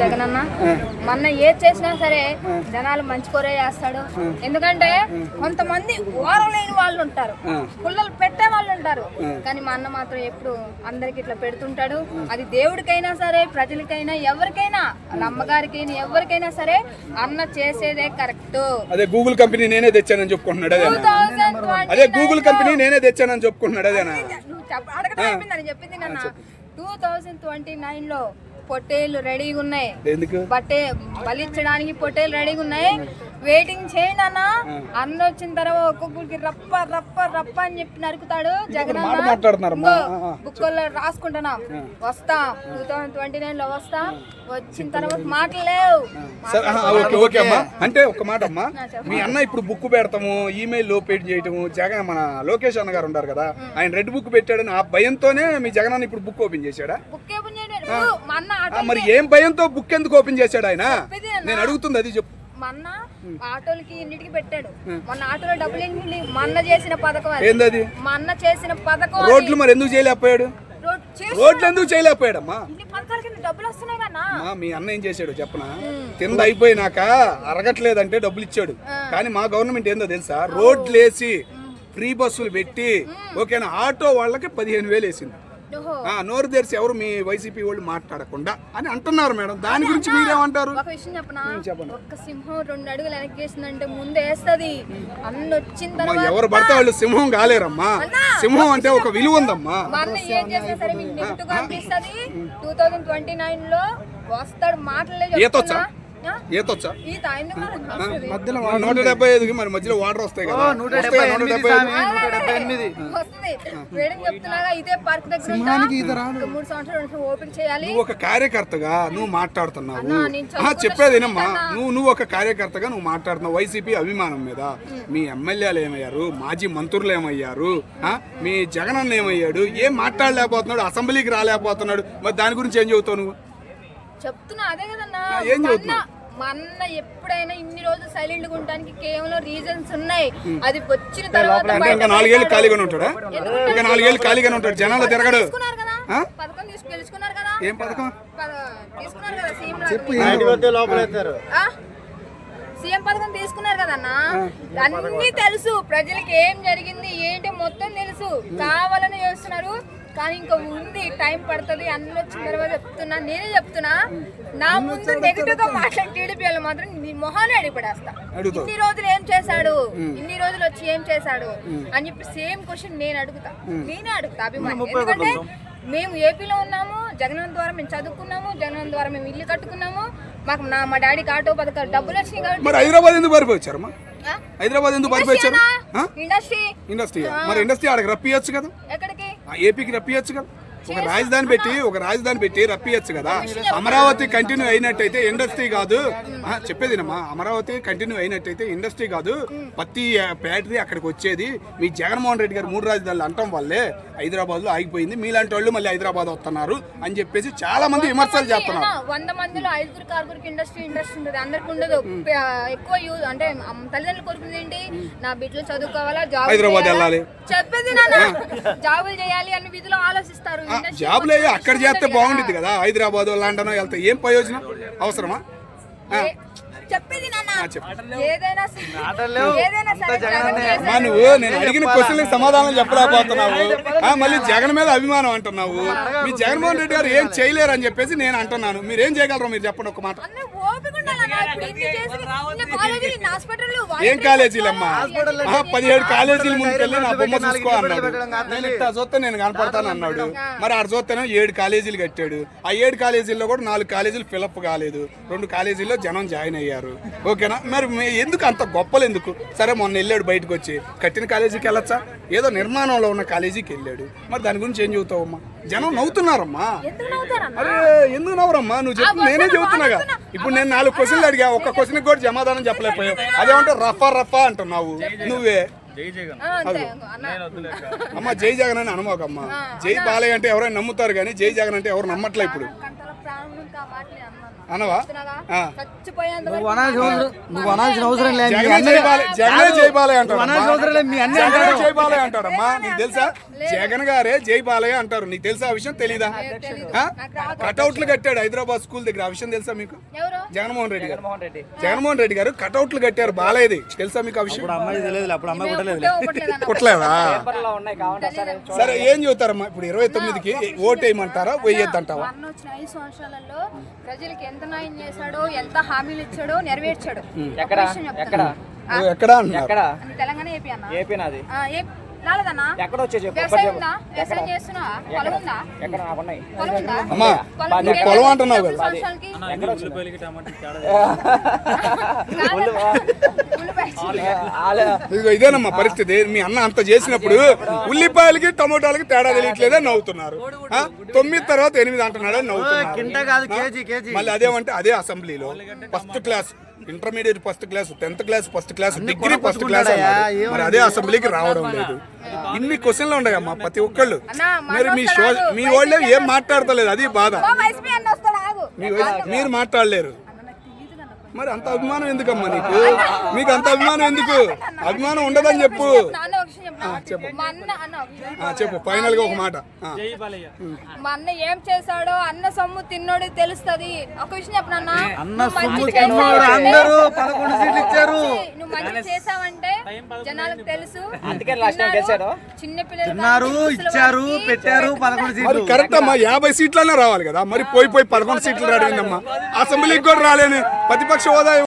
జగనన్న. మొన్న ఏది చేసినా సరే జనాలు మంచి కొరే చేస్తాడు. ఎందుకంటే కొంతమంది ఓరం లేని వాళ్ళు ఉంటారు. పుల్లలు పెట్టే వాళ్ళు ఉంటారు. కానీ మా అన్న మాత్రం ఎప్పుడు అందరికి ఇట్లా పెడుతుంటాడు. అది దేవుడికైనా సరే ప్రజలకైనా ఎవరికైనా వాళ్ళ అమ్మగారికైనా ఎవరికైనా సరే అన్న చేసేదే కరెక్ట్. అదే గూగుల్ కంపెనీ నేనే తెచ్చానని చెప్పుకుంటున్నాడు అదే గూగుల్ కంపెనీ నేనే తెచ్చానని చెప్పుకుంటున్నాడు అదేనా? నువ్వు చెప్ప- అడగడం అయిపోయిందని చెప్పింది నన్న. టూ థౌజండ్ ట్వంటీ నైన్లో పొట్టేళ్ళు రెడీగా ఉన్నాయి. ఎందుకు? బట్టే బలిచ్చడానికి పొట్టేలు రెడీగా ఉన్నాయి. వెయిటింగ్ చేయండి అన్న. అన్న వచ్చిన తర్వాత ఒక్కొక్కరికి రప్ప రప్ప రప్ప అని చెప్పి నరుకుతాడు జగన్ మాట మాట్లాడుతున్నారమ్మా. బుక్కల్లో రాసుకుంటున్నా వస్తా. టూ థౌసండ్ ట్వంటీ నైన్లో వస్తా వచ్చిన తర్వాత మాటలు లేవు. ఓకే ఓకే అమ్మా. అంటే ఒక మాట అమ్మా. మీ అన్న ఇప్పుడు బుక్ పెడతాము ఈమెయిల్ ఓపెన్ చేయటము జగన్ మన లోకేష్ అన్న గారు ఉంటారు కదా ఆయన రెడ్ బుక్ పెట్టాడని ఆ భయంతోనే మీ జగన్ అన్న ఇప్పుడు బుక్ ఓపెన్ చేశాడా? బుక్ ఏమని మరి ఏం భయంతో బుక్ ఎందుకు ఓపెన్ చేశాడు ఆయన. నేను అడుగుతుంది అది చెప్పు. ఆటోలకి ఇన్నిటికి పెట్టాడు. మొన్న ఆటోలో డబ్బులు చేసిన పథకం అది. ఏందది మా అన్న చేసిన పథకం. రోడ్లు మరి ఎందుకు చేయలేకపోయాడు? రోడ్లు ఎందుకు చేయలేకపోయాడమ్మా? మీ అన్న ఏం చేశాడు చెప్పనా? కింద అయిపోయినాక అరగట్లేదంటే డబ్బులు ఇచ్చాడు. కానీ మా గవర్నమెంట్ ఏందో తెలుసా? రోడ్లు వేసి ఫ్రీ బస్సులు పెట్టి ఓకేనా? ఆటో వాళ్ళకి పదిహేను వేలు వేసింది. నోరు తెరిచి ఎవరు మీ వైసీపీ వాళ్ళు మాట్లాడకుండా అని అంటున్నారు మేడం. దాని గురించి మీరేమంటారు? ఒక విషయం చెప్పనా? చెప్పండి. ఒక్క సింహం రెండు అడుగులు వెనక్కి వేసిందంటే ముందు వేస్తది. అన్న వచ్చిన అమ్మా, తర్వాత ఎవరు పడితే వాళ్ళు సింహం కాలేరమ్మా. సింహం అంటే ఒక విలువ ఉందమ్మా. మా అన్న ఏం చేసినా సరే మీకు నెగిటివ్గా అనిపిస్తుంది. టూ థౌజండ్ ట్వంటీ నైన్లో వస్తాడు మాటలే ఈతొచ్చా? చెప్తున్నా. ఈతొచ్చా? మధ్యలో నూట డెబ్బై ఐదుకి మరి మధ్యలో వాటర్ వస్తాయి కదా. నూట డెబ్బై నూట ఎనిమిది డెబ్బై ఇదే పార్క్ దగ్గర మూడు సంవత్సరాలు చేయాలి. నువ్వు ఒక కార్యకర్తగా నువ్వు మాట్లాడుతున్నావు. చదువుకున్న చెప్పేదేనమ్మా. నువ్వు నువ్వు ఒక కార్యకర్తగా నువ్వు మాట్లాడుతున్నావు. వైసీపీ అభిమానం మీద. మీ ఎమ్మెల్యేలు ఏమయ్యారు? మాజీ మంత్రులు ఏమయ్యారు? ఆ, మీ జగనన్న ఏమయ్యాడు? ఏం మాట్లాడలేకపోతున్నాడు? అసెంబ్లీకి రాలేకపోతున్నాడు? మరి దాని గురించి ఏం చెబుతావు నువ్వు? చెప్తున్నా అదే కదన్నా. ఏం? అన్న- మా అన్న ఎప్పుడైనా ఇన్ని రోజులు సైలెంట్గా ఉండడానికి కేవలం రీజన్స్ ఉన్నాయి. అది వచ్చిన తర్వాత ఇంకా నాలుగేళ్ళు. ఖాళీగానే ఉంటాడా? ఇంకా నాలుగేళ్ళు ఖాళీగానే ఉంటాడు. జనాలు తిరగడు. తీసుకున్నారు కదా? పథకం తీసుకు గెలుచుకున్నారు కదా. ఏం పథకం? పద- తీసుకున్నారు కదా సీఎం సీఎం పథకం తీసుకున్నారు కదన్న అన్ని? తెలుసు. ప్రజలకి ఏం జరిగింది ఏంటి మొత్తం తెలుసు. కావాలని చేస్తున్నారు. కానీ ఇంకా ఉంది టైం పడుతుంది అన్ని వచ్చిన తర్వాత చెప్తున్నా నేనే చెప్తున్నా నా ముందు నెగిటివ్గా మాట్లాడి టీడీపీ వాళ్ళు మాత్రం నీ మొహాన్ని అడిపడేస్తా అడుగుతావు. ఇన్ని రోజులు ఏం చేశాడు? ఇన్ని రోజులు వచ్చి ఏం చేశాడు? అని చెప్పి సేమ్ క్వశ్చన్ నేను అడుగుతా. నేనే అడుగుతా అభిమాని. ఎందుకంటే మేము ఏపీలో ఉన్నాము జగన్ ద్వారా మేము చదువుకున్నాము జగన్ ద్వారా మేము ఇల్లు కట్టుకున్నాము మాకు నా మా డాడీకి ఆటో పథకాలు డబ్బులు వచ్చినాయి కాబట్టి మరి హైదరాబాద్ ఎందుకు? హైదరాబాద్ ఎందుకు పారిపోయారు? ఇండస్ట్రీ. ఇండస్ట్రీ మరి ఇండస్ట్రీ ఆడకి రప్పియచ్చు కదా? ఎక్కడికి ఆ ఏపీకి రప్పియచ్చు కదా ఒక రాజధాని పెట్టి ఒక రాజధాని పెట్టి రప్పియచ్చు కదా. అమరావతి కంటిన్యూ అయినట్టయితే ఇండస్ట్రీ కాదు. చెప్పేదినమ్మా అమరావతి కంటిన్యూ అయినట్టయితే ఇండస్ట్రీ కాదు. పత్తి ఫ్యాక్టరీ అక్కడికి వచ్చేది. మీ జగన్మోహన్ రెడ్డి గారు మూడు రాజధానులు అంటం వల్లే హైదరాబాద్లో ఆగిపోయింది. మీలాంటి వాళ్ళు మళ్ళీ హైదరాబాద్ వస్తున్నారు అని చెప్పేసి చాలా మంది విమర్శలు చేస్తున్నారు. వంద మందిలో ఐదుగురికి ఆరుగురికి ఇండస్ట్రీ ఇండస్ట్రీ ఉంటుంది అందరికి ఉండదు. ఎక్కువ యూజ్ అంటే తల్లిదండ్రులు కోరుకునేది ఏంటి? నా బిడ్డలు చదువుకోవాలా జాబ్ హైదరాబాద్ వెళ్ళాలి. చెప్పేది నాన్న. జాబులు చేయాలి అన్ని విధులు ఆలోచిస్తారు. జాబ్లు అక్కడ చేస్తే బాగుండిద్ది కదా. హైదరాబాద్ లండన్ వెళ్తే ఏం ప్రయోజనం? అవసరమా? చెప్పేది నువ్వు నేను అడిగిన క్వశ్చన్లకు సమాధానం చెప్పలేకపోతున్నావు. ఆ, మళ్ళీ జగన్ మీద అభిమానం అంటున్నావు. మీ జగన్మోహన్ రెడ్డి గారు ఏం చేయలేరు అని చెప్పేసి నేను అంటున్నాను. మీరు ఏం చేయగలరు మీరు చెప్పండి ఒక మాట. ఏం కాలేజీలమ్మా? పదిహేడు కాలేజీల ముందుకెళ్ళి నా బొమ్మ చూసుకో అన్నాడు. నేను ఇట్లా చూస్తే నేను కనపడతాను అన్నాడు. మరి ఆడ చూస్తేనే ఏడు కాలేజీలు కట్టాడు. ఆ ఏడు కాలేజీల్లో కూడా నాలుగు కాలేజీలు ఫిలప్ కాలేదు. రెండు కాలేజీల్లో జనం జాయిన్ అయ్యారు. ఓకేనా? మరి ఎందుకు అంత గొప్పలు ఎందుకు? సరే మొన్న వెళ్ళాడు బయటకు వచ్చి కట్టిన కాలేజీకి వెళ్ళొచ్చా? ఏదో నిర్మాణంలో ఉన్న కాలేజీకి వెళ్ళాడు. మరి దాని గురించి ఏం చెబుతావమ్మా? జనం నవ్వుతున్నారమ్మా? అరే ఎందుకు నవ్వరమ్మా? నువ్వు చెప్పు నేనే చెబుతున్నాగా ఇప్పుడు నేను నాలుగు క్వశ్చన్లు అడిగా ఒక్క క్వశ్చన్ కూడా సమాధానం చెప్పలేకపోయావు. అదేమంటే రఫా రఫా అంటున్నావు. నువ్వే. అమ్మ జై జగన్ అని అనమాకమ్మ. జై బాలయ్య అంటే ఎవరైనా నమ్ముతారు కానీ జై జగన్ అంటే ఎవరు నమ్మట్లే ఇప్పుడు. అనవా? నువ్వు అనాల్సిన అవసరం నువ్వు అనాల్సిన అవసరం లేదు. మీ జగనే అన్నయ్య- జై బాలయ్య జగనే జై బాలయ్య అంటాడు అనాల్సిన అవసరం లేదు. మీ అన్నయ్య జగనే అంటాడు జై బాలయ్య అంటాడమ్మా నీకు తెలుసా? జగన్ గారే జై బాలయ్య అంటారు. నీకు తెలుసా ఆ విషయం? తెలీదా. కటౌట్లు కట్టాడు హైదరాబాద్ స్కూల్ దగ్గర. ఆ విషయం తెలుసా మీకు? ఎవరు? జగన్మోహన్ రెడ్డి గారు. జగన్మోహన్ రెడ్డి. గారు కటౌట్లు కట్టారు బాలయ్యది. తెలుసా మీకు ఆ విషయం. కుట్టలేదా? సరే ఏం చెబుతారమ్మా? ఇప్పుడు ఇరవై తొమ్మిదికి ఓటు వేయమంటారా? వేయొద్దంటావా? వచ్చిన ఐదు సంవత్సరాలలో ప్రజలకు ఎంత న్యాయం చేశాడో ఎంత హామీలు ఇచ్చాడో నెరవేర్చాడు. ఎక్కడ. ఎక్కడ? ఎక్కడ తెలంగాణ ఏపీ అన్న. ఏపీ నాది. ఆ, ఏ- రాలేదన్నా ఎక్కడ వచ్చే చెప్పు వ్యవసాయం ఉందా వ్యవసాయం చేస్తున్నా పొలం ఉందా ఎక్కడ నాకున్నాయి పొలం ఉందా అమ్మా పొలం నువ్వు నీకు పొలం ఎంత అంటున్నావు కదా? ఎక్కడ ఇదేనమ్మా పరిస్థితి. మీ అన్న అంత చేసినప్పుడు ఉల్లిపాయలకి టమోటాలకి తేడా తెలియట్లేదే నవ్వుతున్నారు? తొమ్మిది తర్వాత ఎనిమిది అంటున్నాడని నవ్వుతున్నారు. కింట కాదు కేజీ కేజీ. మళ్ళీ అదేమంటే అదే అసెంబ్లీలో. First class intermediate first class tenth class first class degree first class. మరి అదే అసెంబ్లీకి రావడం లేదు. ఇన్ని క్వశ్చన్లు ఉన్నాయమ్మా ప్రతి ఒక్కళ్ళు. మరి మీ. మీ వాళ్ళే ఏం మాట్లాడతలేదు అది బాధ. మీరు మాట్లాడలేరు. మరి అంత అభిమానం ఎందుకమ్మా నీకు? మీకు అంత అభిమానం ఎందుకు? అభిమానం ఉండదని చెప్పు. ఆ, చెప్పు. ఫైనల్గా ఒక మాట. మా అన్న ఏం చేశాడో అన్న సొమ్ము తిన్నోడు తెలుస్తది. ఒక విషయం చెప్పనన్న అన్న? సొమ్ము తిన్నోడు అందరూ పదకొండు సీట్లు ఇచ్చారు. నువ్వు మంచి చేసావంటే జనాలకు తెలుసు. అందుకే లాస్ట్ టైం గెలిచాడు. చిన్న పిల్లలు తిన్నారు ఇచ్చారు పెట్టారు పదకొండు మరి సీట్లు కరెక్ట్ అమ్మా యాభై సీట్లనే రావాలి కదా. మరి పోయి పోయి పదకొండు సీట్లు రాడిందమ్మా అసెంబ్లీకి కూడా రాలేని. ప్రతిపక్ష హోదా